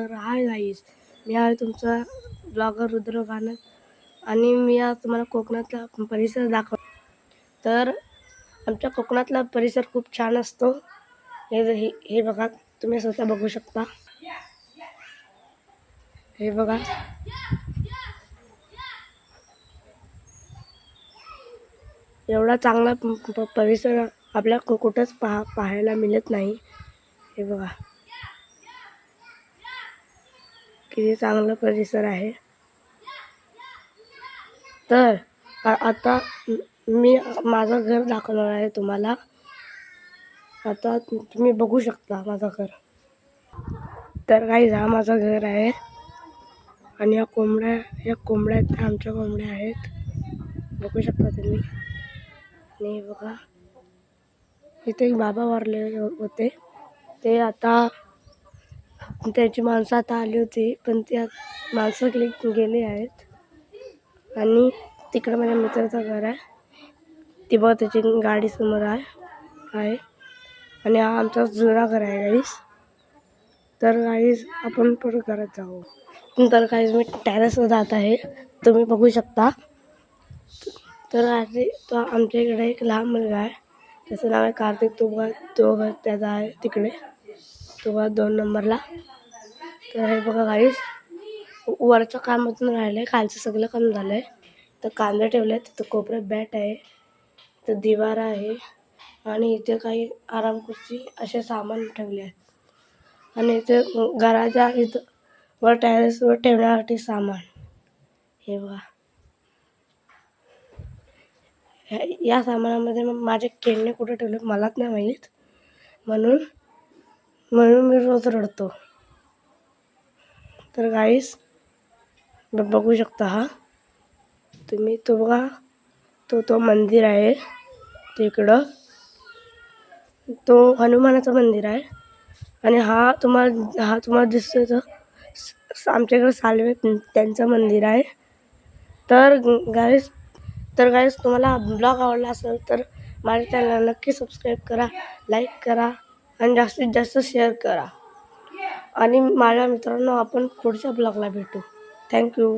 तर hi guys. मी आहे तुमचा ब्लॉगर रुद्र कानत आणि मी आज तुम्हाला कोकणातला परिसर दाखव तर आमच्या कोकणातला परिसर खूप छान असतो. हे हे हे बघा तुम्ही स्वतः बघू शकता. हे बघा. एवढा चांगला परिसर आपल्या कुठंच पहा पाहायला मिळत नाही. हे बघा. किती चांगलं परिसर आहे. तर आता मी माझं घर दाखवणार आहे तुम्हाला. आता तुम्ही बघू शकता माझं घर. तर काही हा माझं घर आहे. आणि या कोंबड्या या कोंबड्या आहेत त्या आमच्या कोंबड्या आहेत. बघू शकता तुम्ही. आणि बघा. इथे एक बाबा वारले होते. ते आता त्याची माणसं आता आली होती पण त्या माणसं गेले गेले आहेत. आणि तिकडं माझ्या मित्राचं घर आहे. ती बघ त्याची गाडी समोर आहे आहे. आणि हा आमचा जुना घर आहे गाईस तर गाईस आपण पण घरात जाऊ. तर गाईस मी टॅरेसवर जात आहे. तुम्ही बघू शकता. तर आधी तो आमच्या इकडे एक लहान मुलगा आहे. त्याचं नाव आहे कार्तिक. तो बघा तो घर त्याचा आहे तिकडे. तो बघा दोन नंबरला. तर हे बघा गाईस वरचं काम अजून राहिलं आहे खालचं सगळं काम झालं आहे तर कांदे ठेवले आहेत तिथं कोपऱ्यात बॅट आहे तर दिवार आहे आणि इथे काही आराम खुर्ची असे सामान ठेवले आहेत. आणि इथे घराच्या इथं वर टॅरेसवर ठेवण्यासाठी सामान. हे बघा. ह्या- या सामानामध्ये मग माझे खेळणे कुठे ठेवले मलाच नाही माहीत. म्हणून म्हणून मी रोज रडतो. तर गाईस बघू शकता हा. तुम्ही तो बघा तो तो मंदिर आहे तिकडं तो हनुमानाचं मंदिर आहे. आणि हा तुम्हाला हा तुम्हाला दिसतोय तो. आमच्याकडे सालवे त्यांचं मंदिर आहे. तर गाईस तर गाईस तुम्हाला ब्लॉग आवडला असेल तर माझ्या चॅनलला नक्की सबस्क्राईब करा लाईक करा आणि जास्तीत जास्त शेअर करा. आणि माझ्या मित्रांनो आपण पुढच्या ब्लॉगला भेटू. थँक्यू